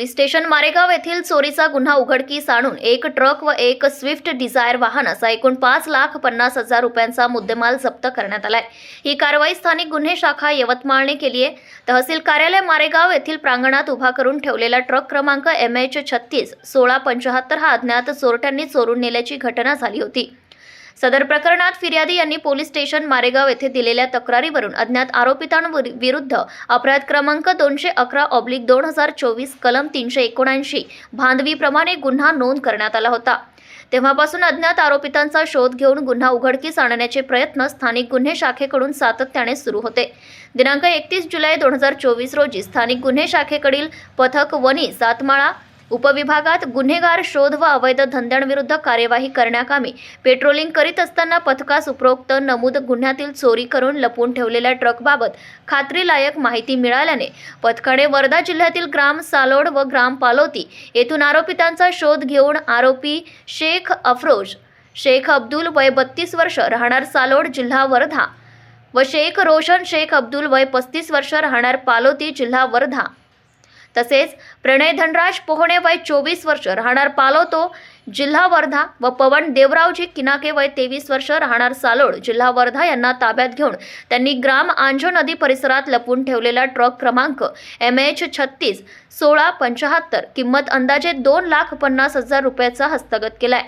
Police station Maregaon येथील चोरीचा गुन्हा उघडकीस आणून एक ट्रक व एक स्विफ्ट डिझायर वाहन असा एकूण पाच लाख पन्नास हजार रुपयांचा मुद्देमाल जप्त करण्यात आलाय. ही कारवाई स्थानिक गुन्हे शाखा यवतमाळने केली आहे तहसील कार्यालय मारेगाव येथील प्रांगणात उभा करून ठेवलेला ट्रक क्रमांक एम एच छत्तीस सोळा पंचाहत्तर हा अज्ञात चोरट्यांनी चोरून नेल्याची घटना झाली होती. सदर प्रकरणात फिर्यादी यांनी पोलीस स्टेशन मारेगाव येथे दिलेल्या तक्रारीवरून अज्ञात आरोपितांविरुद्ध अपराध क्रमांक दोनशे अकरा ऑब्लिक दोन हजार चोवीस कलम तीनशे एकोणऐंशी भांदवीप्रमाणे गुन्हा नोंद करण्यात आला होता. तेव्हापासून अज्ञात आरोपितांचा शोध घेऊन गुन्हा उघडकीस आणण्याचे प्रयत्न स्थानिक गुन्हे शाखेकडून सातत्याने सुरू होते. दिनांक एकतीस जुलै दोन हजार चोवीस रोजी स्थानिक गुन्हे शाखेकडील पथक वनी सातमाळा उपविभागात गुन्हेगार शोध व अवैध धंद्यांविरुद्ध कार्यवाही करण्याकामी पेट्रोलिंग करीत असताना पथकास उपरोक्त नमूद गुन्ह्यातील चोरी करून लपवून ठेवलेल्या ट्रकबाबत खात्रीलायक माहिती मिळाल्याने पथकाने वर्धा जिल्ह्यातील ग्राम सालोड व ग्राम पालोती येथून आरोपितांचा शोध घेऊन आरोपी शेख अफरोज शेख अब्दुल वय बत्तीस वर्ष राहणार सालोड जिल्हा वर्धा व शेख रोशन शेख अब्दुल वय पस्तीस वर्ष राहणार पालोती जिल्हा वर्धा. तसेच प्रणय धनराज पोहणे वय चोवीस वर्ष राहणार पालोतो जिल्हा वर्धा व पवन देवरावजी किनाके वय तेवीस वर्ष राहणार सालोड जिल्हा वर्धा यांना ताब्यात घेऊन त्यांनी ग्राम आंजो नदी परिसरात लपून ठेवलेला ट्रक क्रमांक एम एच छत्तीस सोळा पंचाहत्तर किंमत अंदाजे दोन लाख पन्नास हजार रुपयाचा हस्तगत केलाय.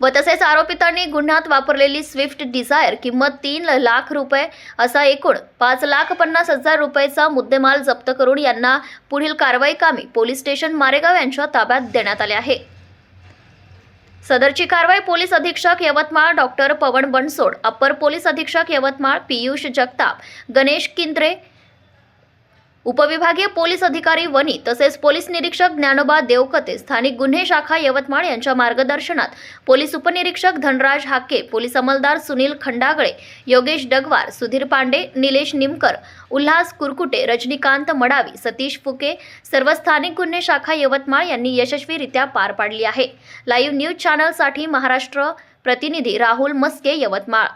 व तसेच आरोपितांनी गुन्ह्यात वापरलेली स्विफ्ट डिझायर किंमत तीन लाख रुपये असा एकूण पाच लाख पन्नास हजार रुपयेचा मुद्देमाल जप्त करून यांना पुढील कारवाई कामी पोलीस स्टेशन मारेगाव यांच्या ताब्यात देण्यात आले आहे. सदरची कारवाई पोलीस अधीक्षक Yavatmal doctor Pawan Bansod upper police अधीक्षक यवतमाळ पियुष जगताप गणेश किंद्रे उपविभागीय पोलीस अधिकारी वनी तसेच पोलीस निरीक्षक ज्ञानोबा देवकते स्थानिक गुन्हे शाखा यवतमाळ यांच्या मार्गदर्शनात पोलीस उपनिरीक्षक धनराज हाके पोलीस अंमलदार सुनील खंडागळे योगेश डगवार सुधीर पांडे निलेश निमकर उल्हास कुरकुटे रजनीकांत मडावी सतीश फुके सर्व स्थानिक गुन्हे शाखा यवतमाळ यांनी यशस्वीरित्या पार पाडली आहे. लाईव्ह न्यूज चॅनलसाठी महाराष्ट्र प्रतिनिधी राहुल मस्के यवतमाळ.